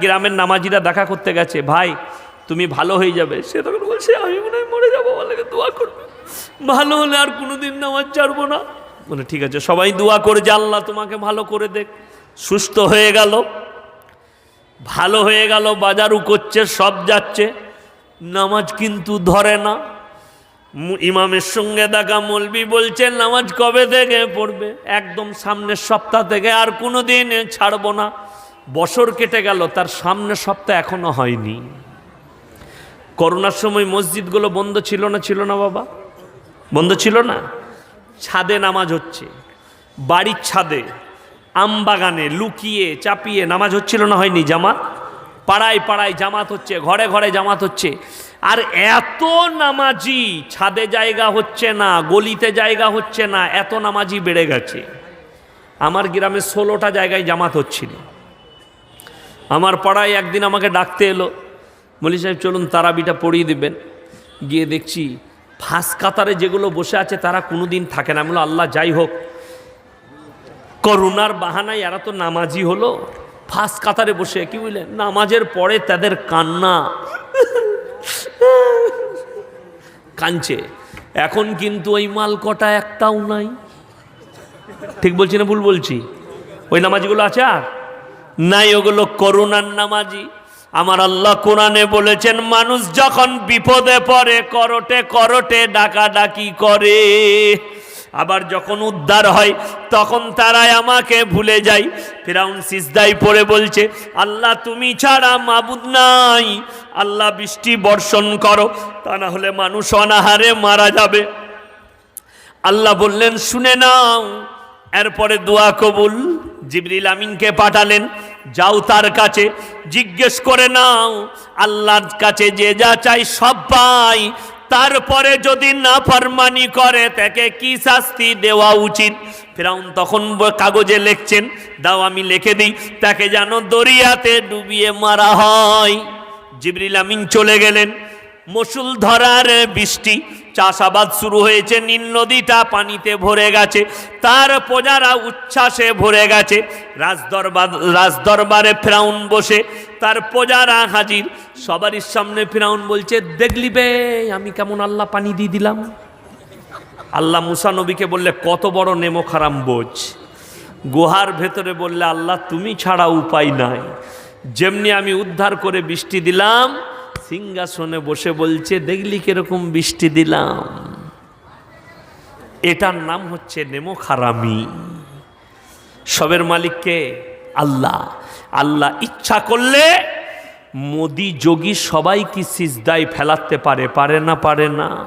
গ্রামের নামাজিরা দেখা করতে গেছে, ভাই, তুমি ভালো হয়ে যাবে। সে তখন বলছে, আমি মনে হয় মরে যাব লাগে দোয়া করবে। ভালো হলে আর কোনোদিন নামাজ ছাড়বো না। মানে ঠিক আছে, সবাই দোয়া করে যে আল্লাহ তোমাকে ভালো করে দেখ। সুস্থ হয়ে গেল। ভালো হয়ে গেল, বাজারও করছে, সব যাচ্ছে। নামাজ কিন্তু ধরে না। ইমামের সঙ্গে দেখা, মলবি বলছেন নামাজ কবে থেকে পড়বে? একদম সামনের সপ্তাহ থেকে আর কোনো দিন ছাড়বো না। বছর কেটে গেল, তার সামনের সপ্তাহ এখনও হয়নি। করোনার সময় মসজিদগুলো বন্ধ ছিল না ছিল না বাবা? বন্ধ ছিল না? ছাদে নামাজ হচ্ছে, বাড়ির ছাদে আমবাগানে লুকিয়ে চাপিয়ে নামাজ হচ্ছিল না, হয়নি জামাত? পাড়ায় পাড়ায় জামাত হচ্ছে, ঘরে ঘরে জামাত হচ্ছে। আর এত নামাজি, ছাদে জায়গা হচ্ছে না, গলিতে জায়গা হচ্ছে না, এত নামাজি বেড়ে গেছে। আমার গ্রামে ষোলোটা জায়গায় জামাত হচ্ছিল। আমার পাড়ায় একদিন আমাকে ডাকতে এলো। মলি সাহেব চলুন তারাবিটা পড়িয়ে দেবেন। গিয়ে দেখছি ফাঁস কাতারে যেগুলো বসে আছে তারা কোনো দিন থাকে না। বললাম, আল্লাহ যাই হোক করোনার বাহানায় এরা তো নামাজি হলো। ফাঁস কাতারে বসে কি বুঝলেন? নামাজের পরে তাদের কান্না। কাঞ্চে এখন কিন্তু ওই মাল কটা একটাও নাই। ঠিক বলছি না ভুল বলছি? ওই নামাজগুলো আছে আর? নাই ওগুলো করুণার নামাজি। আমার আল্লাহ কোরআনে বলেছেন, মানুষ যখন বিপদে পড়ে, করটে করটে ডাকাডাকি করে। আবার যখন উদ্ধার হয়, তখন তারাই আমাকে ভুলে যায়। ফেরাউন সিজদাই পড়ে বলছে, আল্লাহ তুমি ছাড়া মাবুদ নাই। আল্লাহ বৃষ্টি বর্ষণ করো, তা না হলে মানুষ অনাহারে মারা যাবে। আল্লাহ বললেন, শুনে নাও। এরপরে দোয়া কবুল জিবরিল আমিনকে পাঠালেন। যাও তার কাছে, জিজ্ঞেস করে নাও, আল্লাহর কাছে যে যা চাই সব পাই। তারপরে যদি না ফরমানি করে, তাকে কি শাস্তি দেওয়া উচিত? ফেরাউন তখন কাগজে লিখছেন, দাও আমি লিখে দিই, তাকে যেন দরিয়াতে ডুবিয়ে মারা হয়। জিবরিল আমিন চলে গেলেন মসুল ধরার বৃষ্টি চাষাবাদ শুরু হয়েছে, নীল নদীটা পানিতে ভরে গেছে, তার প্রজারা উচ্ছ্বাসে ভরে গেছে। রাজদরবার, রাজদরবারে ফেরাউন বসে, তার প্রজারা হাজির। সবারই সামনে ফেরাউন বলছে, দেখলি বে, আমি কেমন আল্লাহ পানি দিয়ে দিলাম। আল্লাহ মুসা নবীকে বললে, কত বড় নেমো খারাম বোঝ। গুহার ভেতরে বললে, আল্লাহ, তুমি ছাড়া উপায় নাই। যেমনি আমি উদ্ধার করে বৃষ্টি দিলাম সিংহাসনে বসে বলছে, দেখলি কীরকম বৃষ্টি দিলাম? এটার নাম হচ্ছে নেমো খারামি। সবের মালিককে আল্লাহ। আল্লাহ ইচ্ছা করলে মোদি যোগী সবাই কি সিজদায় ফেলাতে পারে পারে না পারে না।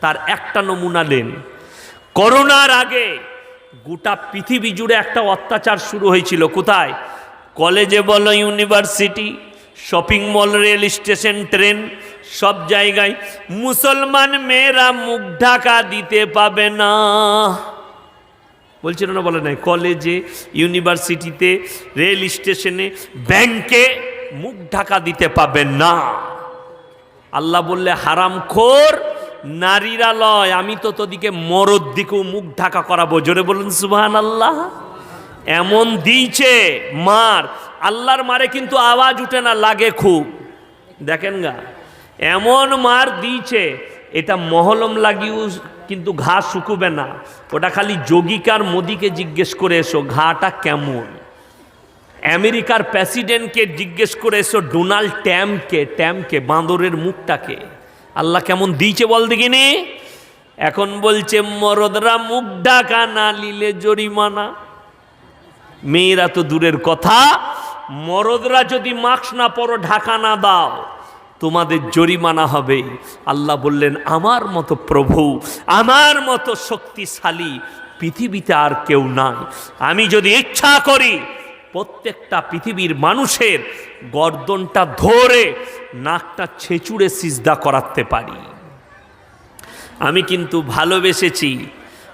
তার একটা নমুনা নেন। করোনার আগে গোটা পৃথিবী জুড়ে একটা অত্যাচার শুরু হয়েছিল। কোথায়? কলেজে বলো, university. Shopping mall rail station train সব জায়গায় মুসলমান মেয়েরা মুখ ঢাকা দিতে পাবে না। বলছিল না, বলে নাই। কলেজে, ইউনিভার্সিটিতে রেল স্টেশনে ব্যাংকে মুখ ঢাকা দিতে পাবেন না। আল্লাহ বললে, হারাম খোর, নারীরা লয়, আমি তো তোদিকে মরদ দিকেও মুখ ঢাকা করাবো। জোরে বলুন সুবহান আল্লাহ এমন দিয়েছে, মার আল্লাহর মারে কিন্তু আওয়াজ উঠে না, লাগে খুব। দেখেন গা, এমন মার দিয়েছে, এটা মহলম লাগিয়েও কিন্তু ঘা শুকুবে না। ওটা খালি যোগিকার মোদিকে জিজ্ঞেস করে এসো, ঘাটা কেমন? আমেরিকার প্রেসিডেন্টকে জিজ্ঞেস করে এসো, ডোনাল্ড ট্যাম্পকে ট্যাম্পকে বাঁদরের মুখটাকে। আল্লাহ কেমন দিয়েছে বল দেখিনি? এখন বলছে, মরদরা মুখ ঢাকা না লিলে জরিমানা। মেয়েরা তো দূরের কথা। মরদরা যদি মাস্ক না পরো, ঢাকা না দাও, তোমাদের জরিমানা হবে। আল্লাহ বললেন, আমার মতো প্রভু, আমার মতো শক্তিশালী পৃথিবীতে আর কেউ নাই। আমি যদি ইচ্ছা করি, প্রত্যেকটা পৃথিবীর মানুষের গর্দনটা ধরে, নাকটা ছেঁচুড়ে সিজদা করাতে পারি। আমি কিন্তু ভালোবেসেছি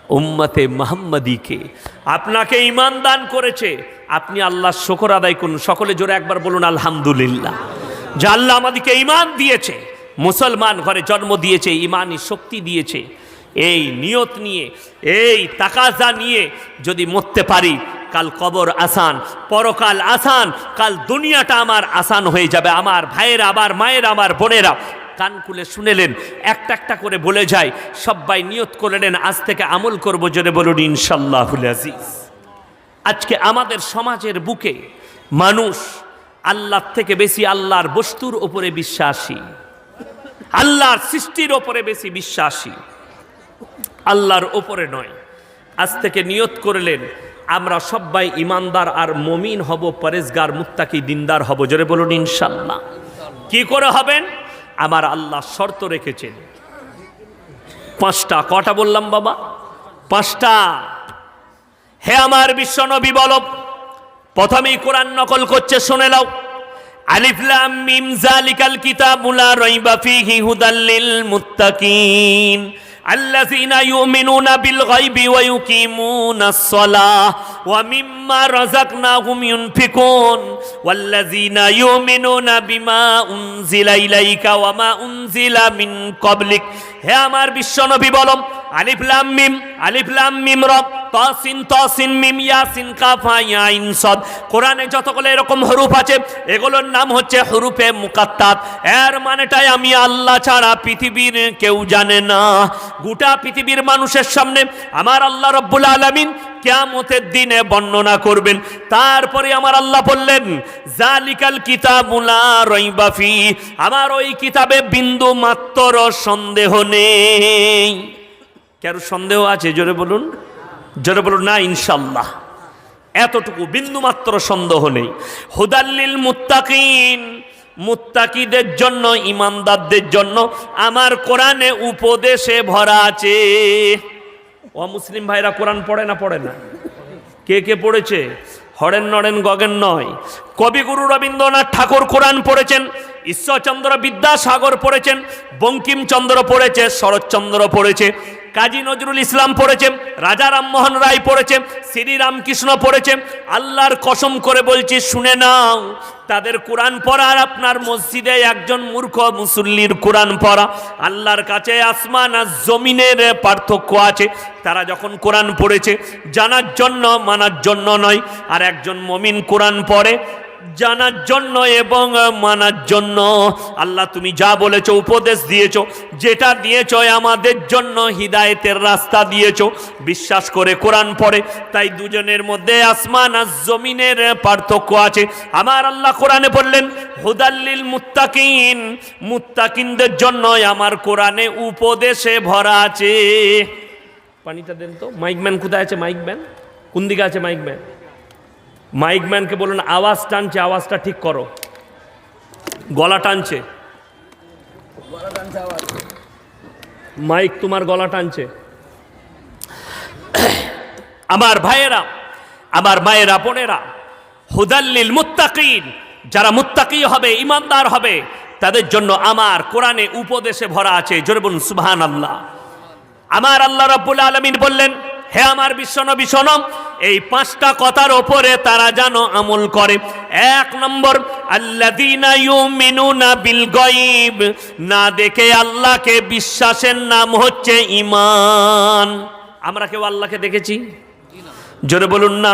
উম্মতে মোহাম্মদীকে। আপনাকে ইমান দান করেছে। আপনি আল্লাহর শকর আদায় করুন। সকলে জোরে একবার বলুন, আলহামদুলিল্লাহ। যে আল্লাহ আমাদেরকে ইমান দিয়েছে, মুসলমান ঘরে জন্ম দিয়েছে ইমানই শক্তি দিয়েছে, এই নিয়ত নিয়ে, এই তাকাজা নিয়ে যদি মরতে পারি, কাল কবর আসান, পরকাল আসান, কাল দুনিয়াটা আমার আসান হয়ে যাবে। আমার ভাইয়েরা, আমার মায়েরা, আমার বোনেরা কান খুলে শুনেলেন, একটা একটা করে বলে যায় সবাই নিয়ত করে নেন, আজ থেকে আমল করব জোরে বলুন ইনশাল্লাহুল আজিজ। আজকে আমাদের সমাজের বুকে মানুষ আল্লাহর থেকে বেশি আল্লাহর বস্তুর ওপরে বিশ্বাসী, আল্লাহর সৃষ্টির ওপরে বেশি বিশ্বাসী, আল্লাহর ওপরে নয়। আজ থেকে নিয়ত করলেন, আমরা সবাই ইমানদার আর মমিন হব পরেজগার মুক্তাকি দিনদার হব, জোরে বলুন ইনশাল্লাহ কি করে হবেন? আমার আল্লাহ শর্ত রেখেছেন। পাঁচটা, কটা বললাম বাবা? পাঁচটা। হে আমার বিশ্বনবী বলব প্রথমেই কোরআন নকল করছে, শুনে নাও। আলিফলাম মিম জালিকাল কিতাবুলা রইবা ফিহি হুদাল্লিল মুত্তাকিন। আল্লাযীনা ইউমিনুনা বিল গায়বি ওয়া ইউকিমুনাস সালাহ। ومما رزقناهم ينفقون والذين يؤمنون بما أنزل إليك وما أنزل من قبلك হে আমার বিশ্বনবী বলম আলিফ লাম মিম, আলিফ লাম মিম রব, তাসিন তাসিন মিম, ইয়াসিন, কাফা, ইয়াইন, সদ। কোরআনে যতগুলো এরকম হরুফ আছে, এগুলোর নাম হচ্ছে হরুফে মুকাত্তাত এর মানেটাই আমি আল্লাহ ছাড়া পৃথিবীর কেউ জানে না। গোটা পৃথিবীর মানুষের সামনে আমার আল্লাহ রব্বুল আলামিন কিয়ামতের দিনে বর্ণনা করবেন। তারপরে আমার আল্লাহ বললেন, জালিকাল কিতাবুলা রইবাফি আমার ওই কিতাবে বিন্দু মাত্র সন্দেহ নেই। কারও সন্দেহ আছে? জোরে বলুন। জোরে বলুন, না, ইনশাল্লাহ। এতটুকু বিন্দু মাত্র সন্দেহ নেই। হুদাল্লিল মুত্তাকিন, মুত্তাকিদের জন্য, ইমানদারদের জন্য আমার কোরআনে উপদেশে ভরা আছে। ও মুসলিম ভাইরা, কোরআন পড়ে না পড়ে না? কে কে পড়েছে? হরেন নরেন, গগেন নয়। কবিগুরু রবীন্দ্রনাথ ঠাকুর কোরআন পড়েছেন, ঈশ্বরচন্দ্র বিদ্যাসাগর পড়েছেন, বঙ্কিমচন্দ্র পড়েছে, শরৎচন্দ্র পড়েছে কাজী নজরুল ইসলাম পড়েছে রাজা রামমোহন রায় পড়েছে শ্রী রামকৃষ্ণ পড়েছে আল্লাহর কসম করে বলছি, শুনে নাও, তাদের কোরআন পড়া আর আপনার মসজিদে একজন মূর্খ মুসল্লির কোরআন পড়া। আল্লাহর কাছে আসমান আর জমিনের পার্থক্য আছে। তারা যখন কোরআন পড়েছে, জানার জন্য, মানার জন্য নয়। আর একজন মমিন কোরআন পড়ে জানার জন্য এবং মানার জন্য। আল্লাহ তুমি যা বলেছ, উপদেশ দিয়েছ, যেটা দিয়েছ আমাদের জন্য হিদায়েতের রাস্তা দিয়েছ। বিশ্বাস করে কোরআন পড়ে, তাই দুজনের মধ্যে আসমান আর জমিনের পার্থক্য আছে। আমার আল্লাহ কোরআনে বললেন হুদাল্লিল মুত্তাকিন মুত্তাকিনদের জন্য আমার কোরআনে উপদেশে ভরা আছে। পানিটা দেন তো, মাইক ম্যান কোথায় আছে? Mic man? কোন দিকে আছে মাইক ম্যান? মাইক ম্যানকে বলুন আওয়াজ টানছে, আওয়াজটা ঠিক করো। গলা টানছে। মাইক তোমার গলা টানছে। আমার ভাইয়েরা, আমার মায়েরা, বোনেরা, হুদাল্লিল মুত্তাকিন, যারা মুত্তাকি হবে, ইমানদার হবে, তাদের জন্য আমার কোরআনে উপদেশে ভরা আছে, জোরে বলুন সুবহান আল্লাহ আমার আল্লাহ রাব্বুল আলামিন বললেন, হে আমার বিশ্বনবী শোনম এই পাঁচটা কথার ওপরে তারা যেন আমল করে। এক নম্বর, আল্লাযীনা ইউমিনুনা বিল গায়ব। না দেখে আল্লাহকে বিশ্বাসের নাম হচ্ছে ইমান আমরা কেউ আল্লাহকে দেখেছি? জোরে বলুন না।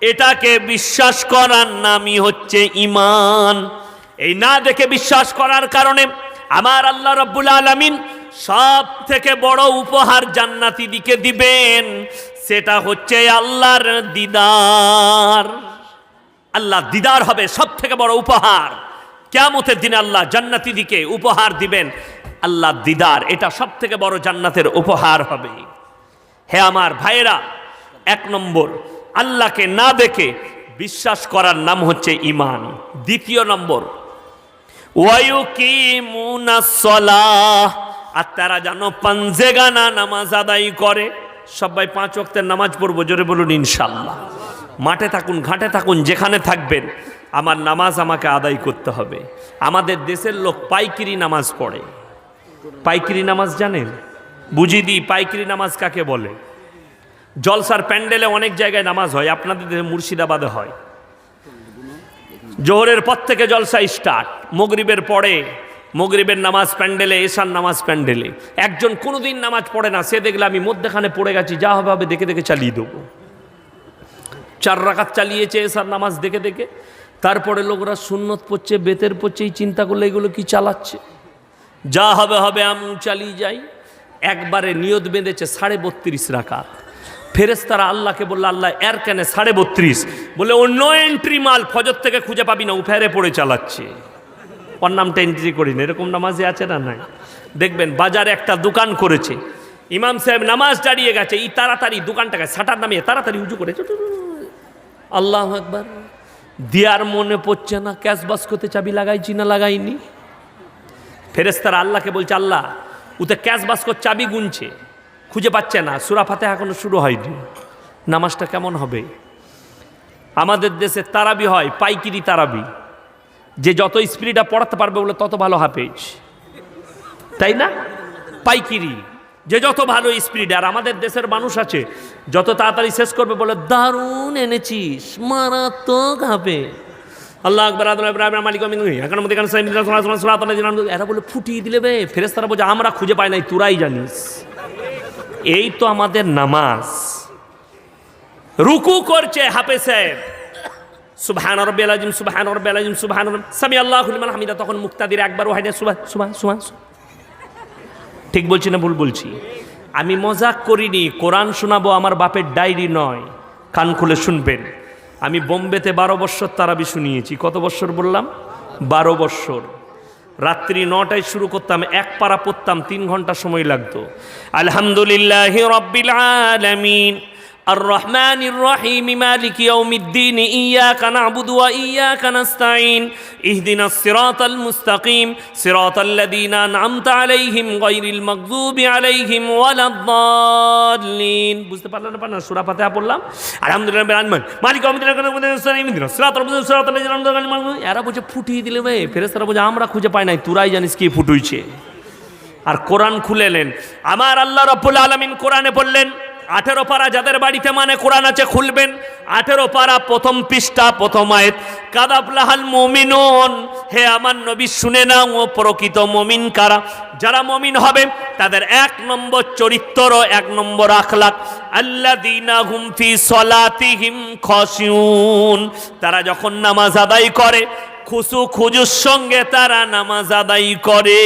এটাকে বিশ্বাস করার নামই হচ্ছে ইমান এই না দেখে বিশ্বাস করার কারণে আমার আল্লাহ রব্বুল আলামিন সব থেকে বড় উপহার জান্নাতি দিকে দিবেন। সেটা হচ্ছে আল্লাহর দিদার। আল্লাহ দিদার হবে সব থেকে বড় উপহার। কেমতের দিনে আল্লাহ জান্নাতি দিকে উপহার দিবেন। আল্লাহ দিদার, এটা সব থেকে বড় জান্নাতের উপহার হবে। হে আমার ভাইয়েরা, এক নম্বর, আল্লাহকে না দেখে বিশ্বাস করার নাম হচ্ছে ইমান দ্বিতীয় নম্বর আর তারা যেন পাঞ্জেগানা নামাজ আদায় করে। সবাই পাঁচ ওয়াক্তের নামাজ পড়ব, জোরে বলুন ইনশাল্লাহ মাঠে থাকুন, ঘাটে থাকুন, যেখানে থাকবেন, আমার নামাজ আমাকে আদায় করতে হবে। আমাদের দেশের লোক পাইকিরি নামাজ পড়ে। পাইকিরি নামাজ জানেন? বুঝি দিই, পাইকিরি নামাজ কাকে বলে? জলসার প্যান্ডেলে অনেক জায়গায় নামাজ হয়, আপনাদের মুর্শিদাবাদে হয়। জোহরের পর থেকে জলসা স্টার্ট, মগরিবের পরে মগরিবের নামাজ প্যান্ডেলে, এশার নামাজ প্যান্ডেলে। একজন কোনোদিন নামাজ পড়ে না, সে দেখলে আমি মধ্যেখানে পড়ে গেছি, যা হবে হবে, দেখে দেখে চালিয়ে দেবো। চার রাকাত চালিয়েছে এসার নামাজ দেখে দেখে। তারপরে লোকরা সুন্নত পড়ছে, বেতের পড়ছে, এই চিন্তা করলে এগুলো কি চালাচ্ছে? যা হবে হবে, আমি চালিয়ে যাই। একবারে নিয়ত বেঁধেছে সাড়ে বত্রিশ রাকাত। ফেরেস্তারা আল্লাহকে বলল, আল্লাহ, এর কেন সাড়ে বত্রিশ? বলে অন্য এন্ট্রি মাল ফজর থেকে খুঁজে পাবি না, উফেরে পড়ে চালাচ্ছে। ওর নামটা এন্ট্রি করিনি, এরকম নামাজে আছে না নাই? দেখবেন, বাজারে একটা দোকান করেছে, ইমাম সাহেব নামাজ দাঁড়িয়ে গেছে, এই তাড়াতাড়ি দোকানটাকে সাটার নামিয়ে তাড়াতাড়ি উঁচু করে আল্লাহ একবার দিয়ার মনে পড়ছে না, ক্যাশ বাস্কতে চাবি লাগাইছি না লাগাইনি? ফেরেস্তারা আল্লাহকে বলছে, আল্লাহ, উতে ক্যাশ বাস্কর চাবি গুনছে, খুঁজে পাচ্ছে না সুরাফাতে এখনও শুরু হয়নি, নামাজটা কেমন হবে? আমাদের দেশে তারাবি হয়, পাইকিরি তারাবি। যে যত স্পিডটা পড়াতে পারবে বলে তত ভালো হাফেজ। তাই না? পাইকিরি। যে যত ভালো স্পিড, আর আমাদের দেশের মানুষ আছে, যত তাড়াতাড়ি শেষ করবে বলে, দারুণ এনেছিস, মারাত্মক হবে আল্লাহ আকবর, আদম মালিক এখন মধ্যে এরা বলে, ফুটিয়ে দিলে বে, ফেরেশতারা বলে আমরা খুঁজে পাই নাই, তোরাই জানিস। এই তো আমাদের নামাজ। রুকু করছে হাফেজ সাহেব। সুবহান রব্বিল আযীম সুবহান রব্বিল আযীম সুবহান সামি আল্লাহু লিমান হামিদা, তখন মুক্তাদির একবার ওয়াহিদা সুবহান সুবহান সুবহান ঠিক বলছি না ভুল বলছি? আমি মজাক করিনি, কোরআন শোনাবো আমার বাপের ডায়েরি নয়। কান খুলে শুনবেন। আমি বোম্বেতে বারো বৎসর তারাবি শুনিয়েছি। কত বৎসর বললাম? বারো বৎসর। রাত্রি নটায় শুরু করতাম, এক পারা পড়তাম, তিন ঘণ্টা সময় লাগতো। আলহামদুলিল্লাহ রব্বিল আলামিন। আর রহমান রহিম মালিক ইয়াউমিদ্দিন, ইয়াকা নাবুদু ওয়া ইয়াকা নাস্তাইন ইহদিনাস সিরাতাল মুস্তাকিম সিরাতাল লাযীনা আনআমতা আলাইহিম গায়রিল আলাইহিম ওয়ালাদ-দাল্লিন বুঝতে পারলেন না? পারলেন সূরা ফাতিহা পড়লাম। আলহামদুলিল্লাহ বিরাজমান মালিক ইয়াউমিদ্দিন ইয়াকা নাবুদু ওয়া ইয়াকা নাস্তাইন বুঝে ফুটিয়ে দিলে ভাই ফেরেশতারা বুঝে আমরা খুঁজে পাই নাই, তুরাই জানিস কি ফুটুইছে? আর কোরআন খুলেলেন। আমার আল্লাহ রাব্বুল আলামিন কোরআনে বললেন আঠেরো পারা যাদের বাড়িতে মানে কোরআন আছে, খুলবেন। আঠেরো পারা প্রথম পৃষ্ঠা, প্রথম আয়াত। কাদাবলাহাল মমিনুন, হে আমার নবী, শুনে নাও, ও প্রকৃত মমিন কারা? যারা মমিন হবে, তাদের এক নম্বর চরিত্র, এক নম্বর আখলাক। আল্লাযীনা হুম ফি সলাতিহিম খসিউন তারা যখন নামাজ আদায় করে খুসু খুজুর সঙ্গে তারা নামাজ আদায় করে।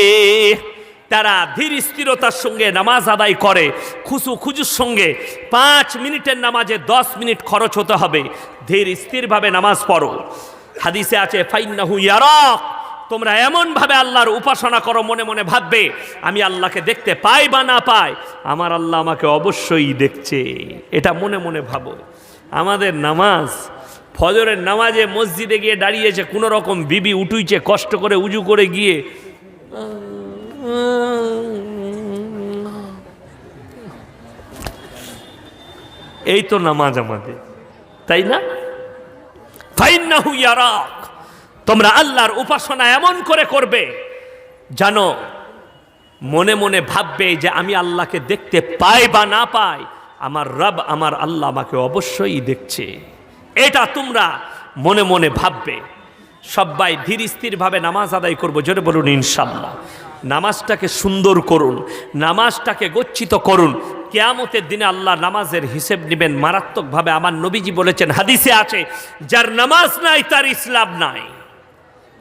তারা ধীর স্থিরতার সঙ্গে নামাজ আদায় করে খুশু খুজুর সঙ্গে। পাঁচ মিনিটের নামাজে দশ মিনিট খরচ হতে হবে। ধীর স্থিরভাবে নামাজ পড়ো। হাদিসে আছে, ফাইন্নাহু ইয়ারক। তোমরা এমনভাবে আল্লাহর উপাসনা করো, মনে মনে ভাববে, আমি আল্লাহকে দেখতে পাই বা না পাই? আমার আল্লাহ আমাকে অবশ্যই দেখছে। এটা মনে মনে ভাবো। আমাদের নামাজ, ফজরের নামাজে মসজিদে গিয়ে দাঁড়িয়েছে, কোনো রকম বিবি উঠুইছে, কষ্ট করে উজু করে গিয়ে এই তো নামাজ আমাদের, তাই না? ফাইন্নাহু ইয়ারাক, তোমরা আল্লাহর উপাসনা এমন করে করবে জানো মনে মনে ভাববে যে আমি আল্লাহকে দেখতে পাই বা না পাই, আমার রব, আমার আল্লাহ আমাকে অবশ্যই দেখছে। এটা তোমরা মনে মনে ভাববে। সবাই ধীর স্থিরভাবে নামাজ আদায় করব, জোরে বলুন ইনশাল্লাহ। নামাজটাকে সুন্দর করুন, নামাজটাকে গচ্ছিত করুন। কেয়ামতের দিনে আল্লাহ নামাজের হিসেব নেবেন, মারাত্মকভাবে আমার নবীজি বলেছেন, হাদিসে আছে, যার নামাজ নাই, তার ইসলাম নাই।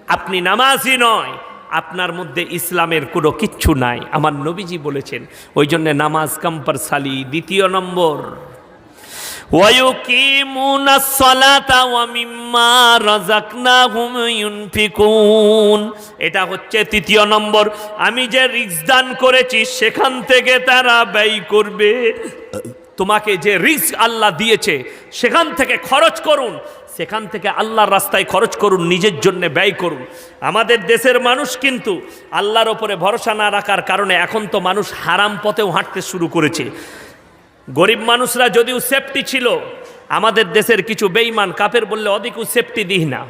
আপনি নামাজই নয়, আপনার মধ্যে ইসলামের কোনো কিচ্ছু নাই। আমার নবীজি বলেছেন, ওই জন্য নামাজ কম্পারসালি দ্বিতীয় নম্বর। ويقيمون الصلاة ومما رزقناهم ينفقون এটা হচ্ছে তৃতীয় নম্বর আমি যে রিক্স দান করেছি সেখান থেকে তারা ব্যয় করবে তোমাকে যে রিস্ক আল্লাহ দিয়েছে সেখান থেকে খরচ করুন সেখান থেকে আল্লাহর রাস্তায় খরচ করুন নিজের জন্য ব্যয় করুন আমাদের দেশের মানুষ কিন্তু আল্লাহর ওপরে ভরসা না রাখার কারণে এখন তো মানুষ হারাম পথেও হাঁটতে শুরু করেছে গরিব মানুষরা যদিও সেফটি ছিল, আমাদের দেশের কিছু বেইমান কাপের বললে অধিকু সেফটি দিই না।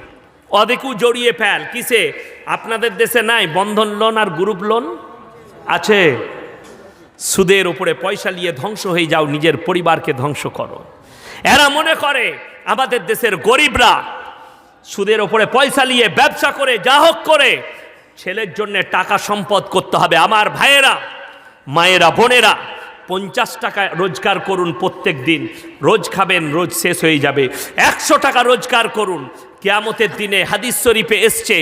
অধিকু জড়িয়ে ফেল। কিসে? আপনাদের দেশে নাই বন্ধন লোন আর গ্রুপ লোন আছে। সুদের উপরে পয়সা নিয়ে ধ্বংস হয়ে যাও, নিজের পরিবারকে ধ্বংস করো। এরা মনে করে, আমাদের দেশের গরিবরা সুদের ওপরে পয়সা নিয়ে ব্যবসা করে, যা হোক করে, ছেলের জন্য টাকা সম্পদ করতে হবে। আমার ভাইয়েরা, মায়েরা, বোনেরা পঞ্চাশ টাকা রোজগার করুন প্রত্যেক দিন। রোজ খাবেন, রোজ শেষ হয়ে যাবে। একশো টাকা রোজগার করুন। কেয়ামতের দিনে হাদিস শরীফে এসছে,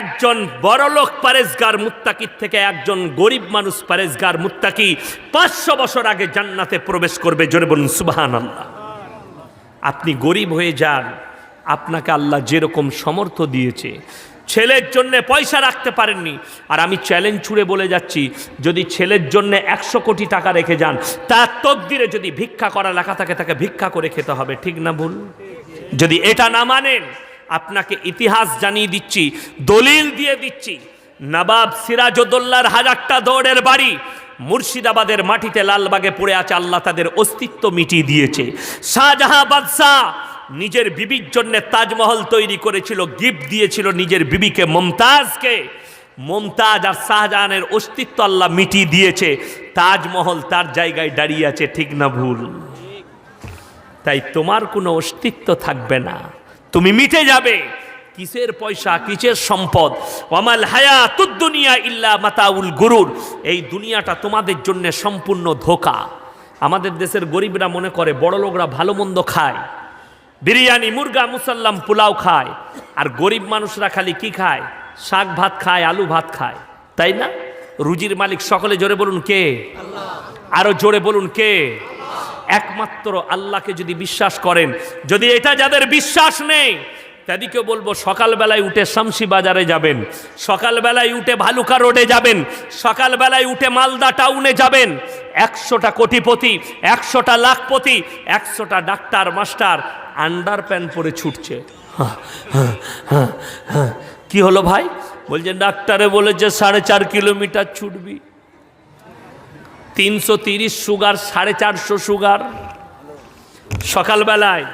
একজন বড়লোক পারেজগার মুত্তাকির থেকে একজন গরিব মানুষ পারেজগার মুত্তাকি পাঁচশো বছর আগে জান্নাতে প্রবেশ করবে। জোরে বলুন সুবাহান আল্লাহ আপনি গরিব হয়ে যান, আপনাকে আল্লাহ যেরকম সমর্থ দিয়েছে ছেলের জন্য পয়সা রাখতে পারেননি। আর আমি চ্যালেঞ্জ ছুড়ে বলে যাচ্ছি, যদি ছেলের জন্য একশো কোটি টাকা রেখে যান, তার তকদিরে যদি ভিক্ষা করা লেখা থাকে, তাকে ভিক্ষা করে খেতে হবে, ঠিক না ভুল? যদি এটা না মানেন, আপনাকে ইতিহাস জানিয়ে দিচ্ছি, দলিল দিয়ে দিচ্ছি, নবাব সিরাজউদ্দৌলার হাজারটা দৌড়ের বাড়ি মুর্শিদাবাদের মাটিতে লালবাগে পড়ে আছে, আল্লাহ তাদের অস্তিত্ব মিটিয়ে দিয়েছে। শাহজাহাঁ বাদশাহ নিজের বিবির জন্য তাজমহল তৈরি করেছিল, গিফট দিয়েছিল নিজের বিবিকে মমতাজকে। মমতাজ আর শাহজাহানের অস্তিত্ব আল্লাহ মিটিয়ে দিয়েছে। তাজমহল তার জায়গায় দাঁড়িয়ে আছে, ঠিক না ভুল? তাই তোমার কোনো অস্তিত্ব থাকবে না। তুমি মিটে যাবে। কিসের পয়সা, কিসের সম্পদ? ওয়ামাল হায়া দুনিয়া ইল্লা মাতাউল গুরুর। এই দুনিয়াটা তোমাদের জন্য সম্পূর্ণ ধোকা। আমাদের দেশের গরিবরা মনে করে বড় লোকরা ভালো মন্দ খায়। বিরিয়ানি মুরগা মুসাল্লাম পোলাও খায় আর গরিব মানুষরা খালি কি খায়? শাক ভাত খায় আলু ভাত খায়। তাই না? রুজির মালিক সকলে জোরে বলুন কে? আরও জোরে বলুন কে? একমাত্র আল্লাহকে যদি বিশ্বাস করেন যদি এটা যাদের বিশ্বাস নেই তাদেরকে বলব, সকালবেলায় উঠে শামসি বাজারে যাবেন। সকালবেলায় উঠে ভালুকা রোডে যাবেন। সকালবেলায় উঠে মালদা টাউনে যাবেন। একশোটা কোটিপতি, একশোটা লাখপতি, একশোটা ডাক্তার, মাস্টার, আন্ডার প্যান্ট পরে ছুটছে। কি হলো ভাই? বলছে, ডাক্তারে বলেছে সাড়ে চার কিলোমিটার ছুটবি। তিনশো তিরিশ সুগার সাড়ে চারশো সুগার সকালবেলায়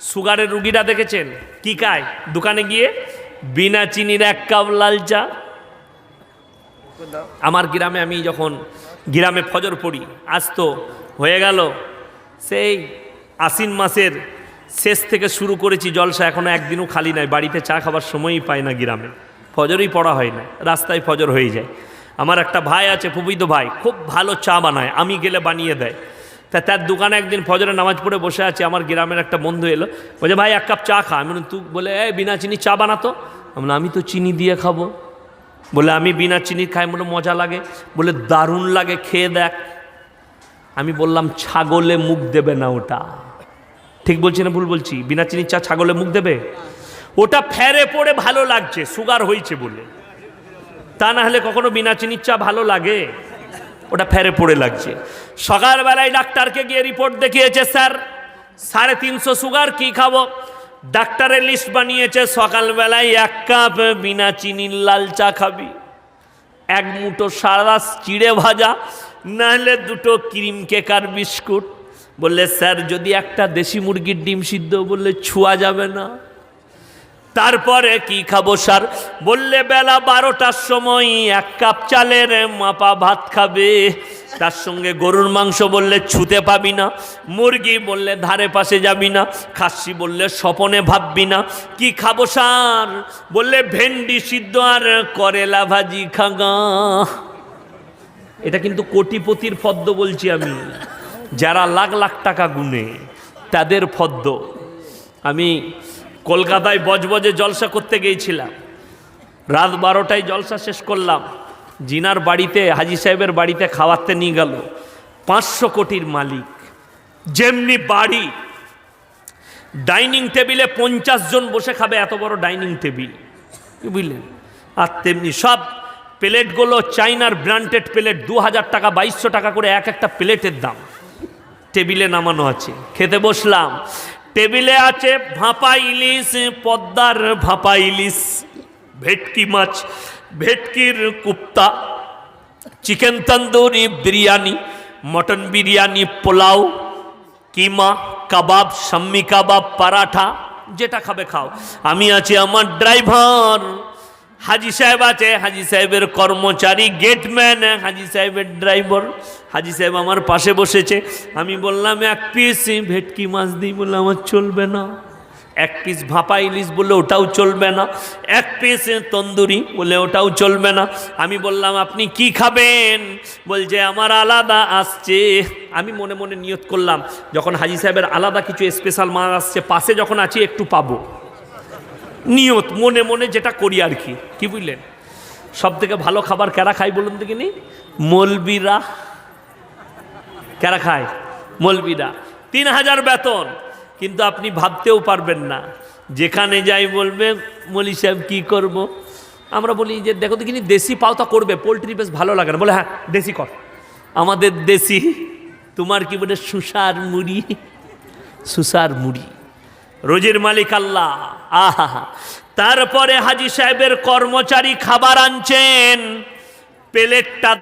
সুগারের রুগীরা দেখেছেন? কি খায়? দোকানে গিয়ে বিনা চিনির এক কাপ লাল চা। আমার গ্রামে আমি যখন গ্রামে ফজর পড়ি আজ তো হয়ে গেল। সেই আশ্বিন মাসের শেষ থেকে শুরু করেছি জলসা, এখনও একদিনও খালি নাই। বাড়িতে চা খাবার সময়ই পায় না গ্রামে। ফজরই পড়া হয় না, রাস্তায় ফজর হয়ে যায়। আমার একটা ভাই আছে পুপিত ভাই, খুব ভালো চা বানায়, আমি গেলে বানিয়ে দেয়। তা তার দোকানে একদিন ফজরে নামাজ পড়ে বসে আছে, আমার গ্রামের একটা বন্ধু এলো। বলছে, ভাই, এক কাপ চা খা। আমি তুই বলে এ বিনা চিনি চা বানাতো? আমি আমি তো চিনি দিয়ে খাব। বলে, আমি বিনা চিনি খাই, বলে, মজা লাগে। বলে, দারুণ লাগে, খেয়ে দেখ। আমি বললাম, ছাগলে মুখ দেবে না ওটা। ঠিক বলছি না ভুল বলছি? বিনা চিনির চা ছাগলে মুখ দেবে? ওটা ফেরে পড়ে ভালো লাগছে, সুগার হয়েছে বলে। তা না হলে কখনো বিনা চিনির চা ভালো লাগে? ওটা ফেরে পড়ে লাগছে। সকালবেলায় ডাক্তারকে গিয়ে রিপোর্ট দেখিয়েছে, স্যার, সাড়ে তিনশো সুগার কি খাব? ডাক্তারের লিস্ট বানিয়েছে, সকালবেলায় এক কাপ বিনা চিনির লাল চা খাবি। এক মুঠো সারা চিড়ে ভাজা, নাহলে দুটো ক্রিম কেক আর বিস্কুট। বললে, স্যার, যদি একটা দেশি মুরগির ডিম সিদ্ধ বললে ছোঁয়া যাবে না। তারপরে কি খাব, স্যার? বললে বেলা বারোটার সময় এক কাপ চালের মাপা ভাত খাবে। তার সঙ্গে গরুর মাংস বললে ছুতে পাবি না। মুরগি বললে ধারে পাশে যাবি না। খাসি বললে স্বপনে ভাববি না। কি খাব সার বললে ভেন্ডি সিদ্ধ আর করেলা ভাজি খাগা। এটা কিন্তু কোটিপতির ফদ্দ বলছি আমি। যারা লাখ লাখ টাকা গুনে, তাদের ফদ্দ আমি কলকাতায় বজবজে জলসা করতে গিয়েছিলাম। রাত বারোটায় জলসা শেষ করলাম। জিনার বাড়িতে, হাজি সাহেবের বাড়িতে খাওয়াতে নিয়ে গেল পাঁচশো কোটির মালিক। যেমনি বাড়ি, ডাইনিং টেবিলে পঞ্চাশ জন বসে খাবে, এত বড় ডাইনিং টেবিল। বুঝলেন? আর তেমনি সব প্লেটগুলো চাইনার ব্র্যান্ডেড প্লেট, দু হাজার টাকা, বাইশশো টাকা করে এক একটা প্লেটের দাম। টেবিলে নামানো আছে। খেতে বসলাম। টেবিলে আছে ভাপা ইলিশ, পদ্মার ভাপা ইলিশ, ভেটকি মাছ, ভেটকির কুপ্তা, চিকেন তন্দুরি, বিরিয়ানি, মটন বিরিয়ানি, পোলাও, কিমা, কাবাব সাম্মি কাবাব, পারাঠা, যেটা খাবে খাও। আমি আছি আমার ড্রাইভার। হাজি সাহেব আছে, হাজি সাহেবের কর্মচারী গেটম্যান, হাজি সাহেবের ড্রাইভার, হাজি সাহেব আমার পাশে বসেছে। আমি বললাম, এক পিস ভেটকি মাছ দিই বললাম আমার চলবে না। এক পিস ভাপা ইলিশ বললে ওটাও চলবে না। এক পিস তন্দুরি বলে ওটাও চলবে না। আমি বললাম, আপনি কি খাবেন? বলছে, আমার আলাদা আসছে। আমি মনে মনে নিয়ত করলাম, যখন হাজি সাহেবের আলাদা কিছু স্পেশাল মাছ আসছে, পাশে যখন আছি, একটু পাবো। নিয়ত, মনে মনে যেটা করি আর কি। কি বুঝলেন? সব থেকে ভালো খাবার কেরা খাই বলুন দেখিনি মলবিরা। কেরা খায়? মলবিরা। তিন হাজার বেতন। কিন্তু আপনি ভাবতেও পারবেন না। যেখানে যাই বলবে, মলি সাহেব, কী করব। আমরা বলি যে, দেখো দেখিনি দেশি পাওতা করবে, পোলট্রি বেশ ভালো লাগে না। বলে হ্যাঁ দেশি কর। আমাদের দেশি, তোমার কি বলে, সুসার মুড়ি। সুসার মুড়ি। রোজের মালিক আল্লাহ। তারপরে হাজি সাহেবের কর্মচারী খাবার আনছেন। প্লেটটা